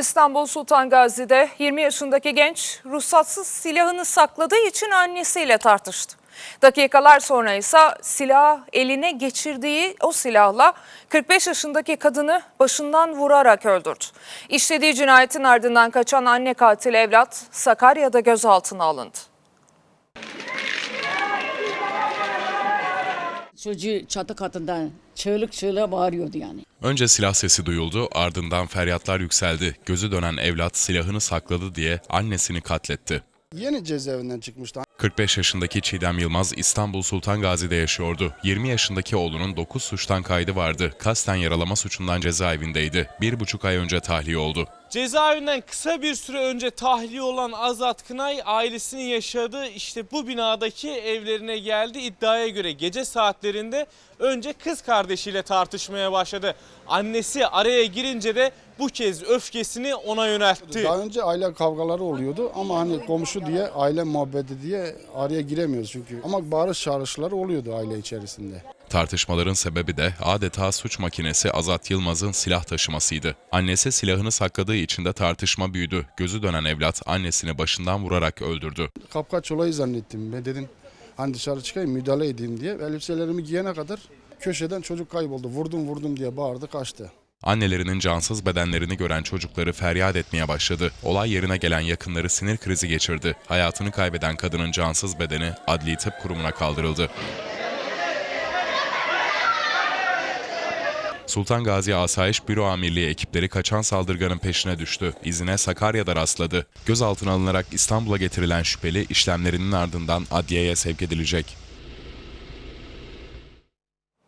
İstanbul Sultan Gazi'de 20 yaşındaki genç ruhsatsız silahını sakladığı için annesiyle tartıştı. Dakikalar sonra ise silah eline geçirdiği o silahla 45 yaşındaki kadını başından vurarak öldürdü. İşlediği cinayetin ardından kaçan anne katil evlat Sakarya'da gözaltına alındı. Çocuğu çatı katından çığlık çığlığa bağırıyordu yani. Önce silah sesi duyuldu, ardından feryatlar yükseldi. Gözü dönen evlat silahını sakladı diye annesini katletti. Yeni cezaevinden çıkmıştı. 45 yaşındaki Çiğdem Yılmaz İstanbul Sultan Gazi'de yaşıyordu. 20 yaşındaki oğlunun 9 suçtan kaydı vardı. Kasten yaralama suçundan cezaevindeydi. Bir buçuk ay önce tahliye oldu. Cezaevinden kısa bir süre önce tahliye olan Azat Kınay ailesinin yaşadığı işte bu binadaki evlerine geldi. İddiaya göre gece saatlerinde önce kız kardeşiyle tartışmaya başladı. Annesi araya girince de bu kez öfkesini ona yöneltti. Daha önce aile kavgaları oluyordu ama hani komşu diye aile muhabbeti diye araya giremiyoruz çünkü. Ama bağırış çağrışları oluyordu aile içerisinde. Tartışmaların sebebi de adeta suç makinesi Azat Yılmaz'ın silah taşımasıydı. Annesi silahını sakladığı için de tartışma büyüdü. Gözü dönen evlat annesini başından vurarak öldürdü. Kapkaç olayı zannettim. Ben dedim hani dışarı çıkayım müdahale edeyim diye. Elbiselerimi giyene kadar köşeden çocuk kayboldu. Vurdum vurdum diye bağırdı kaçtı. Annelerinin cansız bedenlerini gören çocukları feryat etmeye başladı. Olay yerine gelen yakınları sinir krizi geçirdi. Hayatını kaybeden kadının cansız bedeni adli tıp kurumuna kaldırıldı. Sultan Gazi Asayiş Büro Amirliği ekipleri kaçan saldırganın peşine düştü. İzine Sakarya'da rastladı. Gözaltına alınarak İstanbul'a getirilen şüpheli işlemlerinin ardından adliyeye sevk edilecek.